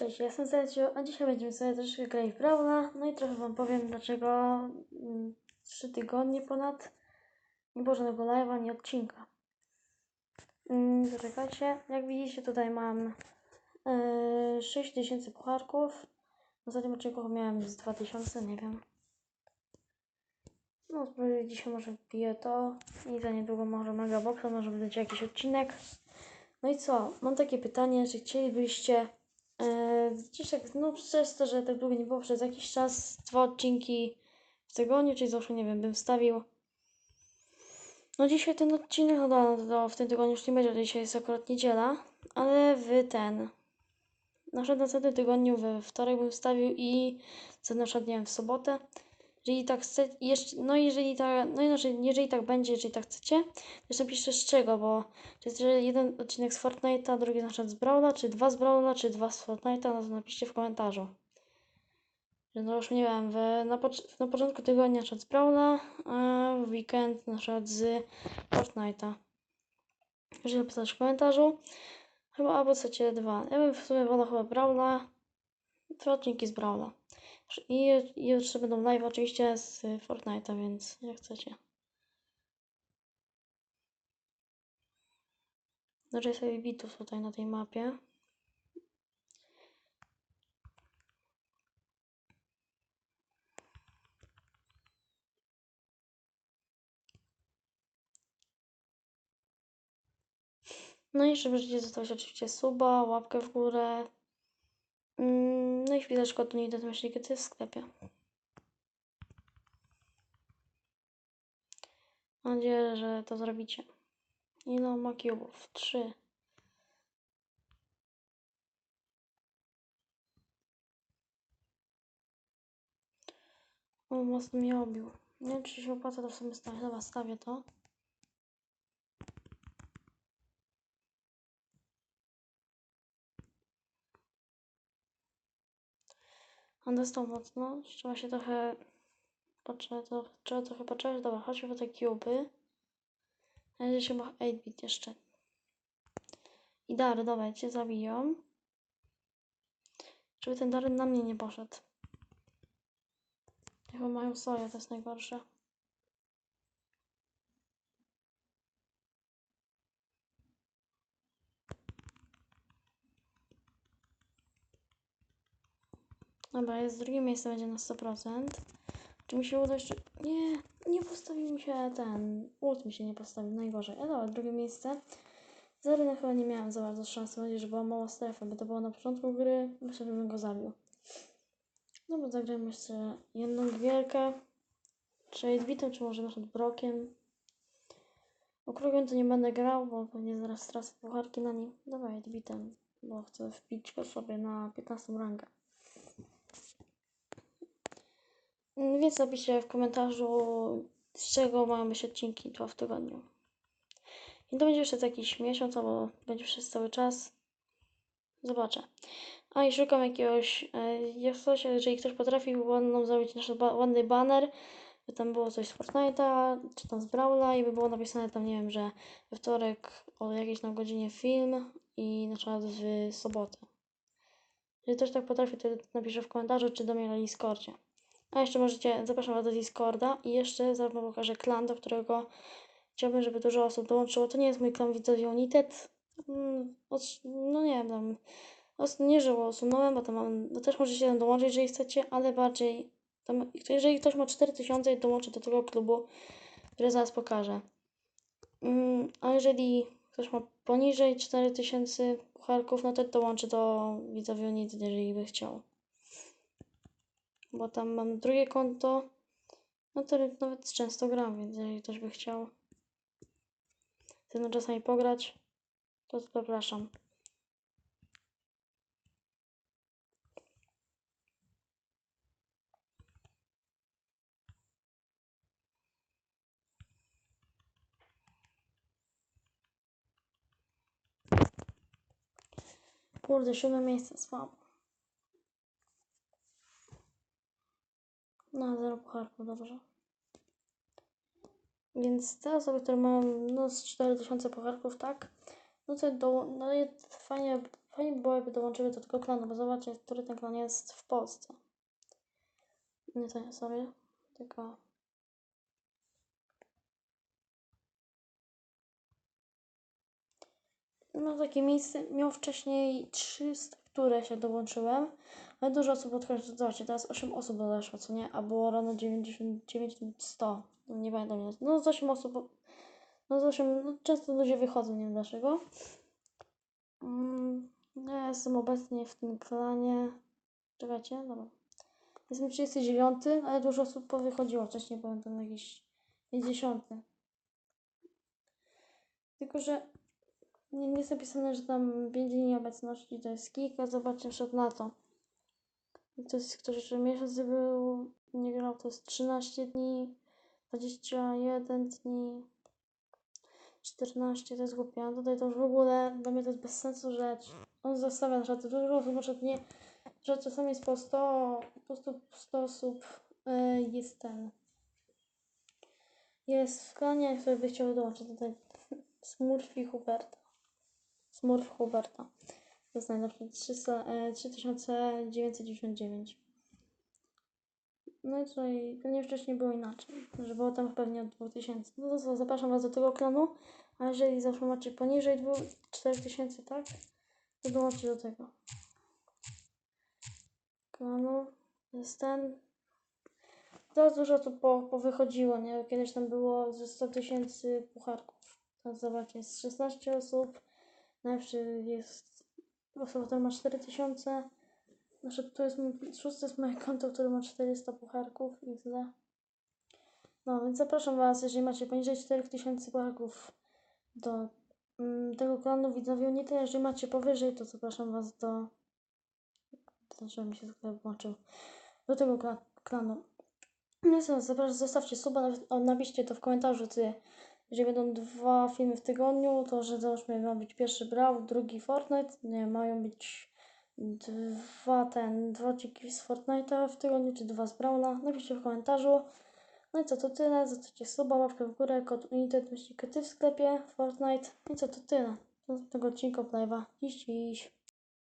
Cześć, ja jestem Sergio, a dzisiaj będziemy sobie troszkę grać w Brawla, no i trochę wam powiem dlaczego mm, trzy tygodnie ponad nie było żadnego live'a, ani odcinka. Mm, Zaczekajcie, jak widzicie tutaj mam yy, 6000 pucharków, w ostatnim odcinku miałem z 2000, nie wiem. No, dzisiaj może wbiję to i za niedługo może Mega Boxa, może będzie jakiś odcinek. No i co? Mam takie pytanie, czy chcielibyście e, gdzieś tak, no przez to, że tak długo nie było przez jakiś czas, dwa odcinki w tygodniu, czyli zawsze, nie wiem, bym wstawił. No dzisiaj ten odcinek, no no to w tym tygodniu już nie będzie, dzisiaj jest akurat niedziela, ale w ten, na przykład na następnym tygodniu we wtorek bym wstawił i co na przykład, nie wiem, w sobotę. Jeżeli tak chcecie, jeszcze, no jeżeli tak, no inaczej, jeżeli tak będzie, jeżeli tak chcecie, jeszcze napiszcie z czego, bo czy jest jeden odcinek z Fortnite'a, drugi na przykład z Brawla, czy dwa z Brawla, czy dwa z Fortnite'a, no to napiszcie w komentarzu. No już nie wiem, w, na, na początku tygodnia na przykład z Brawla, a w weekend na przykład z Fortnite'a. Jeżeli napisać w komentarzu, chyba albo chcecie dwa. Ja bym w sumie wolał chyba Brawla, dwa odcinki z Brawla. I, jeszcze będą live oczywiście z Fortnite'a, więc jak chcecie. Znaczy sobie bitów tutaj na tej mapie. No i możecie zostawić oczywiście suba, łapkę w górę. Mm, No i wpisać kod United Myśli, kiedy jest w sklepie. Mam nadzieję, że to zrobicie. Ile ma cubów? Trzy. O, mocno mnie obił. Nie wiem, czy się opłaca to w sumie stawię. Dobra, stawię to. On dostał mocno. Trzeba się trochę... Poczekać, to, trzeba trochę poczekać. Dobra, chodźmy po te cuby. Na się ma 8-bit jeszcze. I Dary, dobra, cię zabiją. Żeby ten Dary na mnie nie poszedł. Chyba mają soję, to jest najgorsze. Dobra, jest drugie miejsce, będzie na 100%. Czy mi się uda jeszcze... Nie, nie postawił mi się ten... Ult mi się nie postawił, najgorzej. Ale dobra, drugie miejsce. Z areną chyba nie miałem za bardzo szans, mam nadzieję, że była mała strefa, bo to było na początku gry. Myślę, że bym go zabił. Dobra, zagrajmy jeszcze jedną gierkę. Czy 8 czy może na przykład Brokiem. Okrugiem to nie będę grał, bo pewnie zaraz stracę pucharki na nim. Dawaj 8 bo chcę wbić go sobie na 15 rangę. Mm, Więc napiszcie w komentarzu, z czego mają być odcinki dwa w tygodniu. I to będzie jeszcze jakiś miesiąc, albo będzie przez cały czas. Zobaczę. A i szukam jakiegoś, e, jak coś, jeżeli ktoś potrafi ładną zrobić nasz ba ładny banner, by tam było coś z Fortnite'a, czy tam z Brawla i by było napisane tam, nie wiem, że we wtorek o jakiejś tam godzinie film i na przykład w sobotę. Jeżeli ktoś tak potrafi, to napiszę w komentarzu, czy do mnie na Discordzie. A jeszcze możecie, zapraszam Was do Discorda i jeszcze zaraz wam pokażę klan, do którego chciałbym, żeby dużo osób dołączyło. To nie jest mój klan Widzowie United. Mm, No nie wiem, nie, że go usunąłem, bo mam, no też możecie tam dołączyć, jeżeli chcecie, ale bardziej tam, jeżeli ktoś ma 4000 i dołączy do tego klubu, który zaraz pokażę. Mm, A jeżeli ktoś ma poniżej 4000 pucharków, no to dołączy do Widzowie United, jeżeli by chciał bo tam mam drugie konto, no to nawet często gram, więc jeżeli ktoś by chciał ze mną czasami pograć, to zapraszam. Kurde, siódme miejsce, słabo. No, zero pucharków, dobrze. Więc te osoby, które mają no, z 4000 pucharków, tak, no to do, no fajnie fajnie by było, jakby dołączyły do tego klanu, bo zobaczcie, który ten klan jest w Polsce. Nie to nie sobie, tylko... No takie miejsce, miał wcześniej 300, które się dołączyłem, ale dużo osób odchodzi, zobaczcie, teraz 8 osób odeszło, co nie, a było rano 99, 100, no nie pamiętam ile, no z 8 osób, no z 8, no często ludzie wychodzą, nie wiem dlaczego. Mm, ja jestem obecnie w tym klanie, czekajcie, dobra, jestem 39, ale dużo osób powychodziło, wcześniej byłem tam jakiś 50. Tylko, że nie, nie jest napisane, że tam 5 dni obecności to jest kilka, zobaczcie na przykład na to. To jest jeszcze miesiąc był, nie grał, to jest 13 dni, 21 dni, 14 to jest głupie, a tutaj to już w ogóle dla mnie to jest bez sensu rzecz. On zostawia na przykład dużo osób, na nie, że czasami jest po 100, po 100, 100 osób yy, jest ten. Jest w klanie, który by chciał dołączyć tutaj Smurfy Huberta. Smurf Huberta. To jest najlepsze. 300, e, 3999. No i tutaj pewnie wcześniej było inaczej, że było tam pewnie od 2000. No to co, zapraszam Was do tego klanu, a jeżeli zawsze macie poniżej 2, 4000, tak? To dołączcie do tego klanu. Jest ten. Teraz dużo to po, powychodziło, nie? Kiedyś tam było ze 100 tysięcy pucharków. Teraz zobaczcie, jest 16 osób. Najlepszy jest która ma 4000. Znaczy, to jest mój- szóste jest moje konto, które ma 400 pucharków i tyle. No, więc zapraszam Was, jeżeli macie poniżej 4000 pucharków do mm, tego klanu widzowie. Nie tyle, jeżeli macie powyżej, to zapraszam Was do... Dlaczego mi się sklep włączył? Do tego kla- klanu. No co, zapraszam, zostawcie suba, napiszcie to w komentarzu, ty, jeżeli będą dwa filmy w tygodniu, to że załóżmy ma być pierwszy Brawl, drugi Fortnite, nie, mają być dwa ten, dwa odcinki z Fortnite'a w tygodniu, czy dwa z Brawla, napiszcie w komentarzu. No i co, to tyle, zostawcie suba, łapkę w górę, kod United myśli ty w sklepie Fortnite. No i co, to tyle. Do tego odcinka live'a. Dziś, dziś.